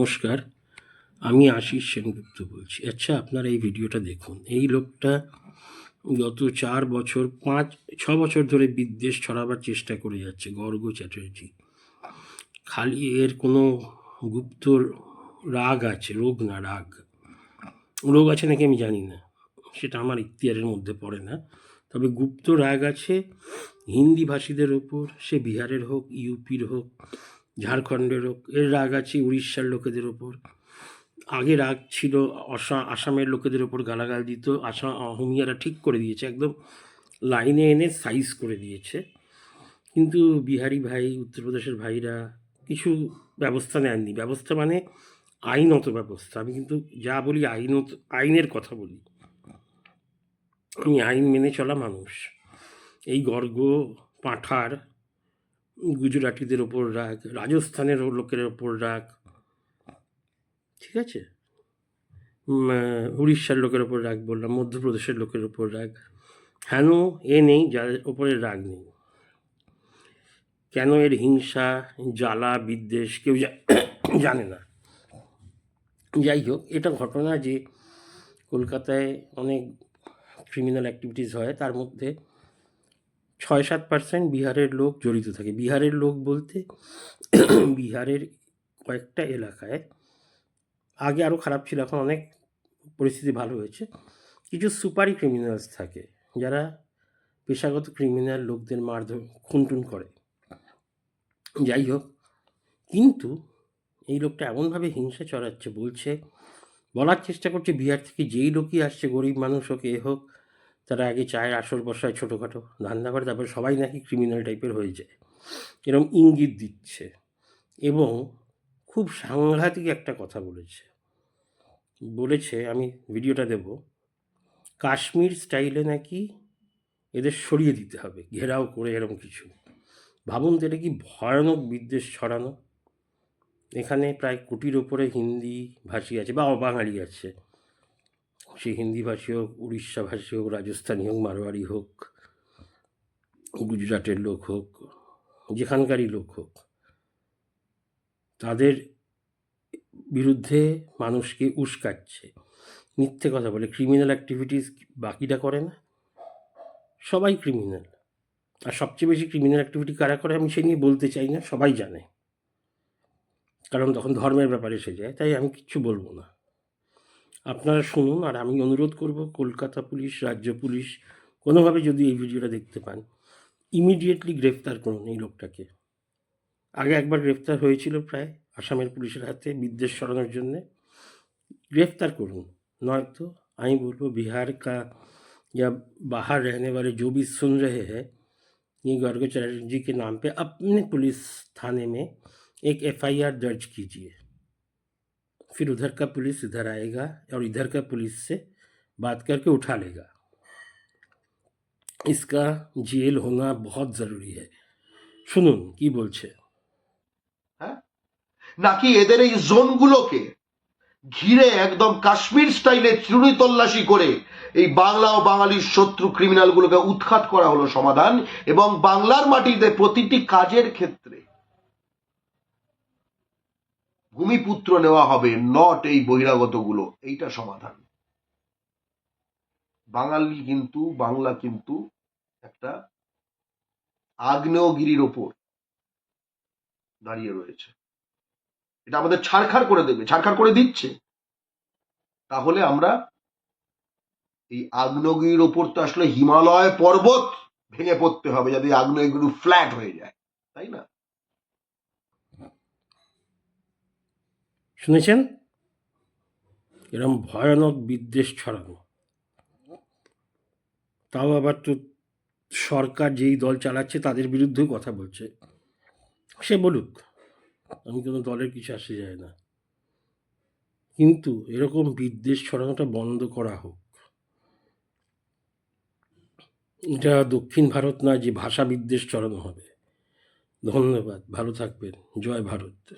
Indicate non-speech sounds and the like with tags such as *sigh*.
নমস্কার, আমি আশিস সেনগুপ্ত বলছি। আচ্ছা আপনারা এই ভিডিওটা দেখুন। এই লোকটা গত চার বছর, পাঁচ, ছ বছর ধরে বিদ্বেষ ছড়াবার চেষ্টা করে যাচ্ছে গর্গ চ্যাটার্জি। খালি এর কোনো গুপ্ত রাগ আছে, রোগ না, রাগ। রোগ আছে নাকি আমি জানি না। সেটা আমার ইতিহারের মধ্যে পড়ে না। তবে গুপ্ত রাগ আছে, হিন্দি ভাষীদের ওপর, সে বিহারের হোক, ইউপির হোক ঝাড়খণ্ডের এর রাগ আছে উড়িষ্যার লোকেদের ওপর। আগে রাগ ছিল অসা- আসামের লোকেদের ওপর গালাগাল দিত আসাম অহমিয়ারা ঠিক করে দিয়েছে, একদম লাইনে এনে সাইজ করে দিয়েছে। কিন্তু বিহারি ভাই, উত্তরপ্রদেশের ভাইরা কিছু ব্যবস্থা নেননি। ব্যবস্থা মানে আইনত ব্যবস্থা। আমি কিন্তু যা বলি আইনত, আইনের কথা বলি। আমি আইন মেনে চলা মানুষ। এই গর্গ, পাঁঠার গুজরাটিদের ওপর রাগ, রাজস্থানের লোকের ওপর রাগ। ঠিক আছে? উড়িষ্যার লোকের ওপর রাগ বললাম, মধ্যপ্রদেশের লোকের ওপর রাগ। হেন এ নেই যাদের ওপরে রাগ নেই। কেন এর হিংসা, জ্বালা, বিদ্বেষ কেউ *coughs* জানে না। যাই হোক, এটা ঘটনা যে কলকাতায় অনেক ক্রিমিনাল অ্যাক্টিভিটিস হয়, তার মধ্যে ছয় সাত পার্সেন্ট বিহারের লোক জড়িত থাকে। বিহারের লোক বলতে *coughs* বিহারের কয়েকটা এলাকায় আগে আরও খারাপ ছিল, এখন অনেক পরিস্থিতি ভালো হয়েছে। কিছু সুপারি ক্রিমিনালস থাকে, যারা পেশাগত ক্রিমিনাল লোকদের মারধর, খুনটুন করে। যাই হোক, কিন্তু এই লোকটা এমনভাবে হিংসা চড়াচ্ছে বলছে, বলার চেষ্টা করছে বিহার থেকে যেই লোকই আসছে, গরিব মানুষ হোক, এ হোক তারা আগে চায়ের আসর বসায় ছোটোখাটো ধান্দা করে, তারপর সবাই নাকি ক্রিমিনাল টাইপের হয়ে যায়। এরকম ইঙ্গিত দিচ্ছে এবং খুব সাংঘাতিক একটা কথা বলেছে। বলেছে, আমি ভিডিওটা দেব, কাশ্মীর স্টাইলে নাকি এদের সরিয়ে দিতে হবে, ঘেরাও করে এরকম কিছু। ভাবুন তো, এটা কি ভয়ানক বিদ্বেষ ছড়ানো? এখানে প্রায় কোটির ওপরে হিন্দি ভাষী আছে বা অবাঙালি আছে। সে হিন্দি ভাষী হোক, উড়িষ্যা ভাষী হোক, রাজস্থানী হোক, মারোয়ারি হোক, গুজরাটের লোক হোক, যেখানকারই লোক হোক, তাদের বিরুদ্ধে মানুষকে উস্কাচ্ছে। মিথ্যে কথা বলে ক্রিমিনাল অ্যাক্টিভিটিস বাকিটা করে না। সবাই ক্রিমিনাল আর সবচেয়ে বেশি ক্রিমিনাল অ্যাক্টিভিটি কারা করে আমি সে নিয়ে বলতে চাই না, সবাই জানে। কারণ তখন ধর্মের ব্যাপারে এসে যায়, তাই আমি কিচ্ছু বলব না। আপনারা শুনুন আর আমি অনুরোধ করব কলকাতা পুলিশ রাজ্য পুলিশ কোনোভাবে যদি এই ভিডিওটা দেখতে পান ইমিডিয়েটলি গ্রেফতার করুন এই লোকটাকে আগে একবার গ্রেফতার হয়েছিল প্রায় আসামের পুলিশের হাতে বিদ্বেষ ছড়ানোর জন্যে গ্রেফতার করুন নয়তো আমি বলবো बिहार का या बाहर रहने वाले जो भी सुन रहे हैं ये गर्ग चैटर्जी के नाम पे अपने पुलिस थाने में एक एफआईआर दर्ज कीजिए फिर उधर का पुलिस इधर आएगा और इधर का पुलिस से बात करके उठा लेगा इसका जेल होना बहुत ज़रूरी है শুনুন কি বলছে হ্যাঁ নাকি এদের এই জোনগুলোকে ঘিরে একদম কাশ্মীর স্টাইলে চুরি তল্লাশি করে এই বাংলা ও বাঙালির শত্রু ক্রিমিনালগুলোকে উৎখাত করা হলো সমাধান এবং বাংলার মাটিতে প্রতিটি কাজের ক্ষেত্রে ভূমিপুত্র নেওয়া হবে নট এই বহিরাগতগুলো। এইটা সমাধান। বাঙালি কিন্তু, বাংলা কিন্তু একটা আগ্নেয়গিরির ওপর দাঁড়িয়ে রয়েছে। এটা আমাদের ছাড়খাড় করে দেবে ছাড়খাড় করে দিচ্ছে। তাহলে আমরা এই আগ্নেয়গিরির ওপর তো আসলে হিমালয় পর্বত ভেঙে পড়তে হবে, যাতে আগ্নেয়গিরি ফ্ল্যাট হয়ে যায়। তাই না? শুনেছেন? এরম ভয়ানক বিদ্বেষ ছড়ানো। তাও আবার তো সরকার যেই দল চালাচ্ছে তাদের বিরুদ্ধেও কথা বলছে। সে বলুক, আমি কোনো দলের কিছু আসে যায় না। কিন্তু এরকম বিদ্বেষ ছড়ানোটা বন্ধ করা হোক। এটা দক্ষিণ ভারত না যে ভাষা বিদ্বেষ ছড়ানো হবে। ধন্যবাদ, ভালো থাকবেন। জয় ভারত।